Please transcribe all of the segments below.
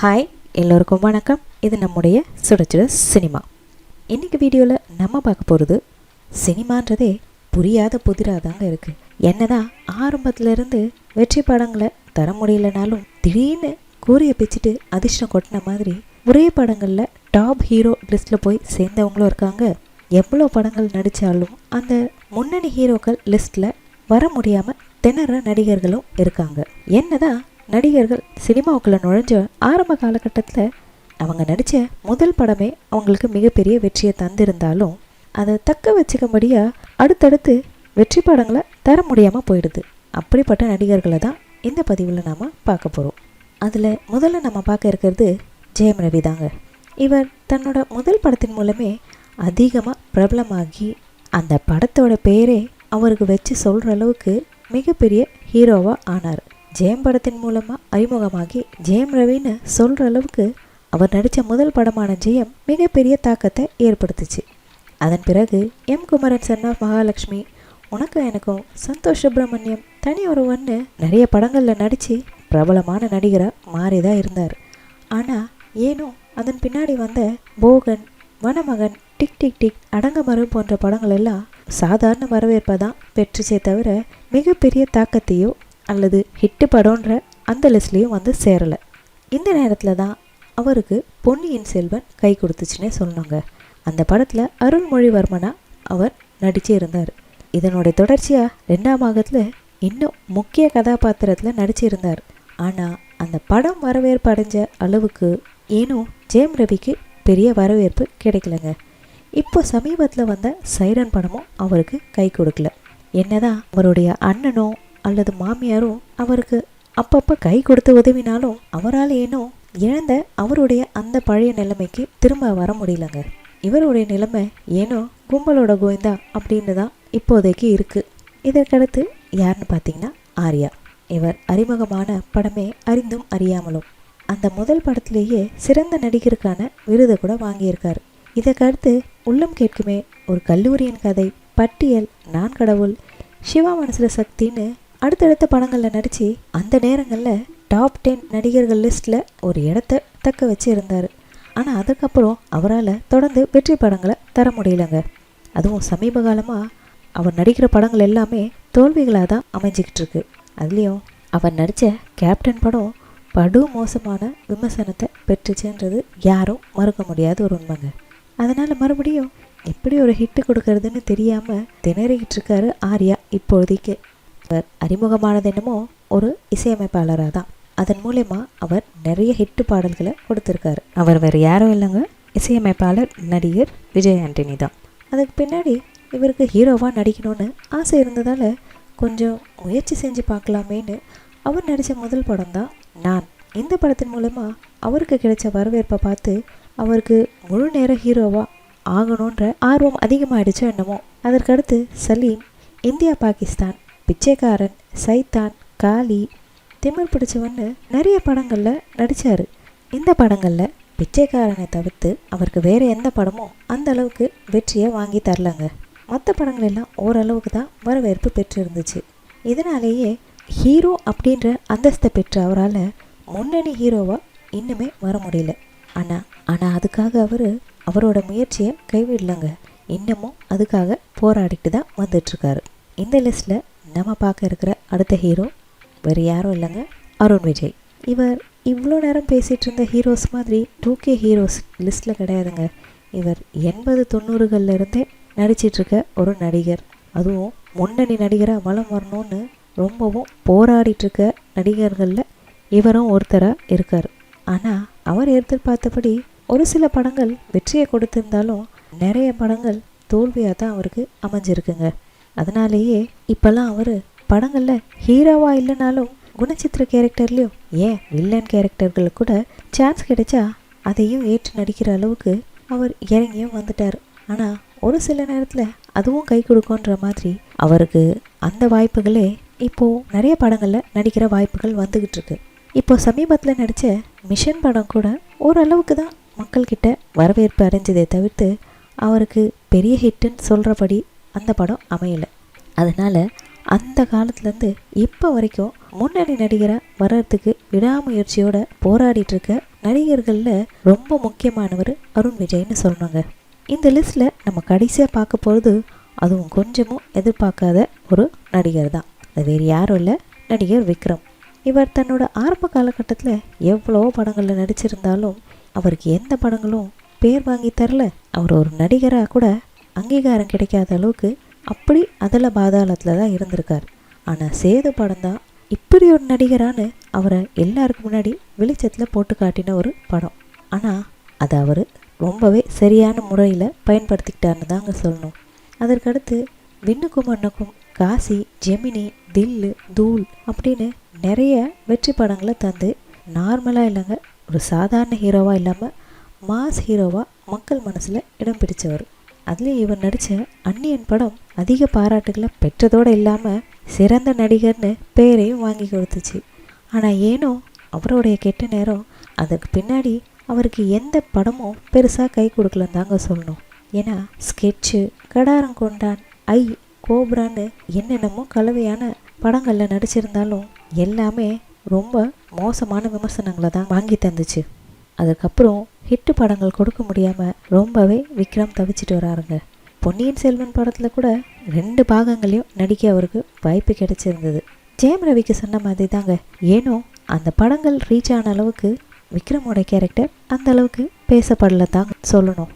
Hi எல்லோருக்கும் வணக்கம். இது நம்முடைய சுடச்சுட சினிமா. இன்னைக்கு வீடியோவில் நம்ம பார்க்க போகிறது சினிமான்றதே புரியாத புதிராக தாங்க இருக்குது என்னதான் ஆரம்பத்துலேருந்து வெற்றி படங்களை தர முடியலனாலும் திடீர்னு கூறிய பிச்சுட்டு அதிர்ஷ்டம் கொட்டின மாதிரி ஒரே படங்களில் டாப் ஹீரோ லிஸ்ட்டில் போய் சேர்ந்தவங்களும் இருக்காங்க. எவ்வளோ படங்கள் நடித்தாலும் அந்த முன்னணி ஹீரோக்கள் லிஸ்ட்டில் வர முடியாமல் திணற நடிகர்களும் இருக்காங்க. என்னதான் நடிகர்கள் சினிமாவுக்குள்ளே நுழைஞ்ச ஆரம்ப காலகட்டத்தில் அவங்க நடித்த முதல் படமே அவங்களுக்கு மிகப்பெரிய வெற்றியை தந்திருந்தாலும் அதை தக்க வச்சுக்கும்படியாக அடுத்தடுத்து வெற்றி படங்களை தர முடியாமல் போயிடுது. அப்படிப்பட்ட நடிகர்களை தான் இந்த பதிவில் நாம் பார்க்க போகிறோம் அதில் முதல்ல நம்ம பார்க்க இருக்கிறது ஜெயம் ரவி தாங்க. இவர் தன்னோட முதல் படத்தின் மூலமே அதிகமாக பிரபலமாகி அந்த படத்தோட பேரே அவருக்கு வச்சு சொல்கிற அளவுக்கு மிகப்பெரிய ஹீரோவாக ஆனார். ஜெயம் படத்தின் மூலமாக அறிமுகமாகி ஜெயம் ரவின்னு சொல்கிற அளவுக்கு அவர் நடித்த முதல் படமான ஜெயம் மிகப்பெரிய தாக்கத்தை ஏற்படுத்துச்சு. அதன் பிறகு எம் குமரன் சன்னா மகாலட்சுமி உனக்கும் எனக்கும் சந்தோஷ் சுப்பிரமணியம் தனி ஒருவன்னு நிறைய படங்களில் நடித்து பிரபலமான நடிகராக மாறி தான் இருந்தார். ஆனால் ஏனோ அதன் பின்னாடி வந்த போகன் வனமகன் டிக் டிக் டிக் அடங்கமரம் போன்ற படங்கள் எல்லாம் சாதாரண வரவேற்பை தான் பெற்றுச்சே தவிர மிகப்பெரிய தாக்கத்தையோ அல்லது ஹிட்டு படம்ன்ற அந்த லிஸ்ட்லேயும் வந்து சேரலை. இந்த நேரத்தில் தான் அவருக்கு பொன்னியின் செல்வன் கை கொடுத்துச்சுன்னே சொன்னாங்க அந்த படத்தில் அருள்மொழிவர்மனா அவர் நடிச்சே இருந்தார். இதனுடைய தொடர்ச்சியாக ரெண்டாம் பாகத்தில் இன்னும் முக்கிய கதாபாத்திரத்தில் நடிச்சிருந்தார் ஆனால் அந்த படம் வரவேற்பு அடைஞ்ச அளவுக்கு ஏனும் ஜெயம் ரவிக்கு பெரிய வரவேற்பு கிடைக்கலங்க. இப்போ சமீபத்தில் வந்த சைரன் படமும் அவருக்கு கை கொடுக்கல. என்னதான் அவருடைய அண்ணனோ அல்லது மாமியாரும் அவருக்கு அப்பப்போ கை கொடுத்து உதவினாலும் அவரால் ஏனோ இழந்த அவருடைய அந்த பழைய நிலைமைக்கு திரும்ப வர முடியலங்க. இவருடைய நிலைமை ஏனோ கும்பலோட கோவிந்தா அப்படின்னு தான் இப்போதைக்கு இருக்குது இதற்கடுத்து யாருன்னு பார்த்தீங்கன்னா ஆர்யா. இவர் அறிமுகமான படமே அறிந்தும் அறியாமலும். அந்த முதல் படத்திலேயே சிறந்த நடிகருக்கான விருதை கூட வாங்கியிருக்காரு. இதற்கடுத்து உள்ளம் கேட்குமே ஒரு கல்லூரியின் கதை பட்டியல் நான் கடவுள். சிவா மனசில் சக்தின்னு அடுத்தடுத்த படங்களில் நடித்து அந்த நேரங்களில் டாப் டென் நடிகர்கள் லிஸ்ட்டில் ஒரு இடத்த தக்க வச்சு இருந்தார். ஆனால் அதுக்கப்புறம் அவரால் தொடர்ந்து வெற்றி படங்களை தர முடியலங்க. அதுவும் சமீப காலமாக அவர் நடிக்கிற படங்கள் எல்லாமே தோல்விகளாக தான் அமைஞ்சிக்கிட்டு இருக்கு. அதுலேயும் அவர் நடித்த கேப்டன் படம் படு மோசமான விமர்சனத்தை பெற்றுச்சுன்றது யாரும் மறுக்க முடியாத ஒரு உண்மைங்க. அதனால் மறுபடியும் எப்படி ஒரு ஹிட்டு கொடுக்கறதுன்னு தெரியாமல் திணறிக்கிட்டு இருக்காரு ஆர்யா இப்போதைக்கு. அவர் அறிமுகமானது என்னமோ ஒரு இசையமைப்பாளராக தான் அதன் மூலயமா அவர் நிறைய ஹிட்டு பாடல்களை கொடுத்துருக்காரு. அவர் வேறு யாரும் இல்லைங்க. இசையமைப்பாளர் நடிகர் விஜய் ஆண்டனி தான். அதுக்கு பின்னாடி இவருக்கு ஹீரோவாக நடிக்கணும்னு ஆசை இருந்ததால் கொஞ்சம் முயற்சி செஞ்சு பார்க்கலாமேன்னு அவர் நடித்த முதல் படம் தான் நான். இந்த படத்தின் மூலமாக அவருக்கு கிடைச்ச வரவேற்பை பார்த்து அவருக்கு முழு நேர ஹீரோவாக ஆகணுன்ற ஆர்வம் அதிகமாகிடுச்சோ என்னமோ. அதற்கடுத்து சலீம் இந்தியா பாகிஸ்தான் பிச்சைக்காரன் சைத்தான் காளி திமிர் பிடிச்சவன்னு நிறைய படங்களில் நடித்தார் இந்த படங்களில் பிச்சைக்காரனை தவிர்த்து அவருக்கு வேறு எந்த படமும் அந்த அளவுக்கு வெற்றியை வாங்கி தரலங்க. மற்ற படங்கள் எல்லாம் ஓரளவுக்கு தான் வரவேற்பு பெற்று இருந்துச்சு இதனாலேயே ஹீரோ அப்படின்ற அந்தஸ்தை பெற்ற அவரால் முன்னணி ஹீரோவாக இன்னுமே வர முடியல. ஆனால் ஆனால் அதுக்காக அவர் அவரோட முயற்சியை கைவிடலங்க. இன்னமும் அதுக்காக போராடிட்டு தான் வந்துட்டுருக்காரு. இந்த லிஸ்ட்டில் நம்ம பார்க்க இருக்கிற அடுத்த ஹீரோ வேறு யாரும் இல்லைங்க அருண் விஜய். இவர் இவ்வளோ நேரம் பேசிகிட்டு இருந்த ஹீரோஸ் மாதிரி டூ கே ஹீரோஸ் லிஸ்ட்டில் கிடையாதுங்க. இவர் எண்பது தொண்ணூறுகளில் இருந்தே நடிச்சிட்ருக்க ஒரு நடிகர். அதுவும் முன்னணி நடிகராக வலம் வரணும்னு ரொம்பவும் போராடிட்டுருக்க நடிகர்களில் இவரும் ஒருத்தராக இருக்கார். ஆனால் அவர் எதிர்பார்த்தபடி ஒரு சில படங்கள் வெற்றியை கொடுத்திருந்தாலும் நிறைய படங்கள் தோல்வியாக தான் அவருக்கு அமைஞ்சிருக்குங்க. அதனாலேயே இப்போல்லாம் அவர் படங்களில் ஹீரோவாக இல்லைனாலும் குணச்சித்திர கேரக்டர்லேயும் ஏன் வில்லன் கேரக்டர்களுக்கு கூட சான்ஸ் கிடைச்சா அதையும் ஏற்று நடிக்கிற அளவுக்கு அவர் இறங்கியும் வந்துட்டார். ஆனால் ஒரு சில நேரத்தில் அதுவும் கை கொடுக்குன்ற மாதிரி அவருக்கு அந்த வாய்ப்புகளே இப்போது நிறைய படங்களில் நடிக்கிற வாய்ப்புகள் வந்துக்கிட்டு இருக்கு. இப்போ சமீபத்தில் நடித்த மிஷன் படம் கூட ஓரளவுக்கு தான் மக்கள்கிட்ட வரவேற்பு அடைஞ்சதை தவிர்த்து அவருக்கு பெரிய ஹிட்டுன்னு சொல்கிறபடி அந்த படம் அமையலை. அதனால் அந்த காலத்துலேருந்து இப்போ வரைக்கும் முன்னணி நடிகராக வர்றதுக்கு விடாமுயற்சியோட போராடிட்டு இருக்க நடிகர்களில் ரொம்ப முக்கியமானவர் அருண் விஜய்னு சொன்னாங்க இந்த லிஸ்ட்டில் நம்ம கடைசியாக பார்க்க போகிறது அதுவும் கொஞ்சமும் எதிர்பார்க்காத ஒரு நடிகர் தான். அது வேறு யாரும் இல்லை நடிகர் விக்ரம். இவர் தன்னோட ஆரம்ப காலகட்டத்தில் எவ்வளோ படங்களில் நடிச்சிருந்தாலும் அவருக்கு எந்த படங்களும் பேர் வாங்கி தரல. அவர் ஒரு நடிகராக கூட அங்கீகாரம் கிடைக்காத அளவுக்கு அப்படி அதில் பாதாளத்தில் தான் இருந்திருக்கார். ஆனால் சேது படம் தான் இப்படி ஒரு நடிகரான்னு அவரை எல்லாருக்கும் முன்னாடி வெளிச்சத்தில் போட்டு காட்டின ஒரு படம். ஆனால் அதை அவர் ரொம்பவே சரியான முறையில் பயன்படுத்திக்கிட்டாருன்னு தாங்க சொல்லணும். அதற்கடுத்து விண்ணுக்கும் மண்ணுக்கும் காசி ஜெமினி தில்லு தூள் அப்படின்னு நிறைய வெற்றி படங்களை தந்து நார்மலாக இல்லைங்க ஒரு சாதாரண ஹீரோவாக இல்லாமல் மாஸ் ஹீரோவாக மக்கள் மனசில் இடம் பிடிச்சவர். அதுலேயும் இவர் நடித்த அன்னியன் படம் அதிக பாராட்டுகளை பெற்றதோடு இல்லாமல் சிறந்த நடிகர்னு பேரையும் வாங்கி கொடுத்துச்சு. ஆனால் ஏனோ அவருடைய கெட்ட நேரம் அதுக்கு பின்னாடி அவருக்கு எந்த படமும் பெருசாக கை கொடுக்கலன்னு தாங்க சொல்லணும். ஏன்னா ஸ்கெட்சு கடாரம் கொண்டான் ஐ கோப்ரான்னு என்னென்னமோ கலவையான படங்களில் நடிச்சிருந்தாலும் எல்லாமே ரொம்ப மோசமான விமர்சனங்களை தான் வாங்கி தந்துச்சு. அதுக்கப்புறம் ஹிட்டு படங்கள் கொடுக்க முடியாமல் ரொம்பவே விக்ரம் தவிச்சிட்டு வராருங்க. பொன்னியின் செல்வன் படத்தில் கூட ரெண்டு பாகங்களையும் நடிக்க அவருக்கு வாய்ப்பு கிடைச்சிருந்தது. ஜெயம் ரவிக்கு சொன்ன மாதிரி தாங்க. ஏனோ அந்த படங்கள் ரீச் ஆன அளவுக்கு விக்ரமோட கேரக்டர் அந்த அளவுக்கு பேசப்படல தாங்க சொல்லணும்.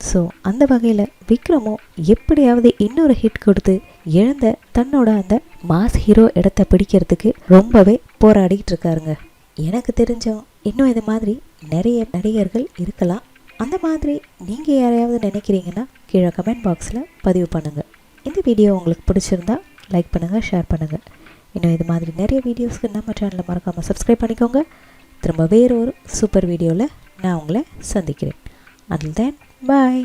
ஸோ அந்த வகையில் விக்ரமும் எப்படியாவது இன்னொரு ஹிட் கொடுத்து எழுந்த தன்னோட அந்த மாஸ் ஹீரோ இடத்த பிடிக்கிறதுக்கு ரொம்பவே போராடிக்கிட்டு இருக்காருங்க எனக்கு தெரிஞ்சோம் இன்னும் இது மாதிரி நிறைய நடிகர்கள் இருக்கலாம். அந்த மாதிரி நீங்கள் யாரையாவது நினைக்கிறீங்கன்னா கீழே கமெண்ட் பாக்ஸில் பதிவு பண்ணுங்கள் இந்த வீடியோ உங்களுக்கு பிடிச்சிருந்தா லைக் பண்ணுங்கள் ஷேர் பண்ணுங்கள் இன்னும் இது மாதிரி நிறைய வீடியோஸ்க்கு நம்ம சேனலை மறக்காமல் சப்ஸ்கிரைப் பண்ணிக்கோங்க. திரும்ப வேறு ஒரு சூப்பர் வீடியோவில் நான் உங்களை சந்திக்கிறேன். அதில் தென் பாய்